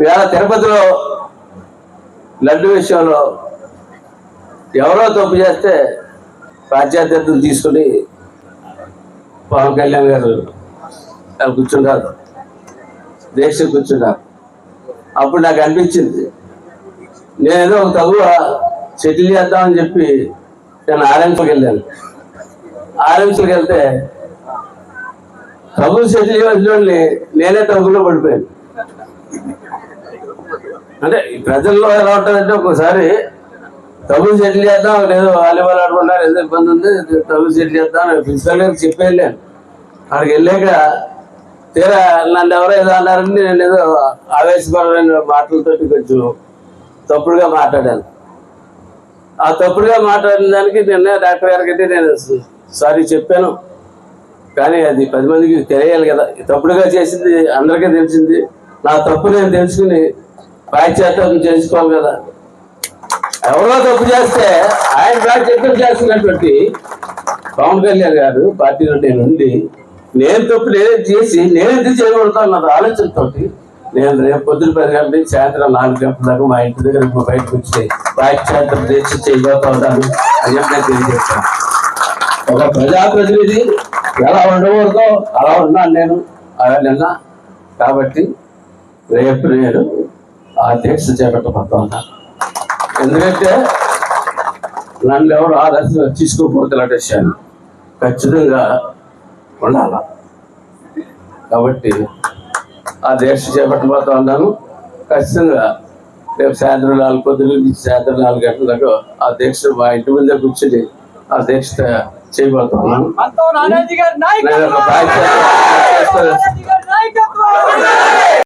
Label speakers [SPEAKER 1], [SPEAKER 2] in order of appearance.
[SPEAKER 1] ఇవాళ తిరుపతిలో లడ్డు విషయంలో ఎవరో తప్పు చేస్తే పాశ్చాత్యతను తీసుకుని పవన్ కళ్యాణ్ గారు కూర్చున్నారు దేశం కూర్చున్నారు అప్పుడు నాకు అనిపించింది నేనేదో ఒక తగువ సెటిల్ చేద్దామని చెప్పి నేను ఆర్ఎంసీకి వెళ్ళాను. ఆర్ఎంసీకి వెళ్తే తగులు సెటిల్ చేయాల్సి నేనే తగులో పడిపోయాను. అంటే ప్రజల్లో ఎలా ఉంటుందంటే ఒక్కోసారి తగులు సెటిల్ చేద్దాం లేదో వాలీబాల్ ఆడుకుంటారు ఏదో ఇబ్బంది ఉంది తగులు సెటిల్ చేద్దాం ప్రిన్సిపల్ గారికి చెప్పి వెళ్ళాను అక్కడికి వెళ్ళాక తీరా నన్ను ఎవరో ఏదో అన్నారని నేను ఏదో ఆవేశపరమైన మాటలతోటి కొంచెం తప్పుడుగా మాట్లాడాను. ఆ తప్పుడుగా మాట్లాడిన దానికి నిన్న డాక్టర్ గారికి నేను సారీ చెప్పాను. కానీ అది పది మందికి తెలియాలి కదా. తప్పుడుగా చేసింది అందరికీ తెలిసింది. నా తప్పు నేను తెలుసుకుని పాశ్చాత్యం చేసుకోవాలి కదా. ఎవరో తప్పు చేస్తే ఆయన పాశ్చాత్యం చేస్తున్నటువంటి పవన్ కళ్యాణ్ గారు పార్టీలో నేను ఉండి నేను తప్పు నేనే చేసి నేను ఎందుకు చేయకూడదు అన్న ఆలోచనతో నేను రేపు పొద్దున పది గంటల నుంచి సాయంత్రం నాలుగు గంటల దాకా మా ఇంటి దగ్గర బయటకు వచ్చి పాశ్చాత్యం చేసి చేయబోతా ఉంటాను అని చెప్పి నేను తెలియజేస్తాను. ఒక ప్రజాప్రతినిధి ఎలా ఉండకూడదో అలా ఉన్నాను నేను అలా నిన్న. కాబట్టి రేపు నేను ఆ దీక్ష చేపట్టబోతా ఉన్నాను ఎందుకంటే నన్ను ఎవరు ఆదర్శంగా తీసుకోకూడదు విషయాన్ని ఖచ్చితంగా ఉండాల? కాబట్టి ఆ దీక్ష చేపట్టబోతా ఉన్నాను. ఖచ్చితంగా రేపు సాయంత్రం నాలుగు పొద్దున నుంచి సాయంత్రం నాలుగు గంటల దాకా ఆ దీక్ష మా ఇంటి ముందే కూర్చొని ఆ దీక్ష చేయబోతా ఉన్నాను.
[SPEAKER 2] మనతో నానాజీ గారి
[SPEAKER 1] నేను ఒక
[SPEAKER 2] నాయకత్వం!
[SPEAKER 1] బాధ్యత చేస్తాను.
[SPEAKER 2] నానాజీ గారి నాయకత్వం!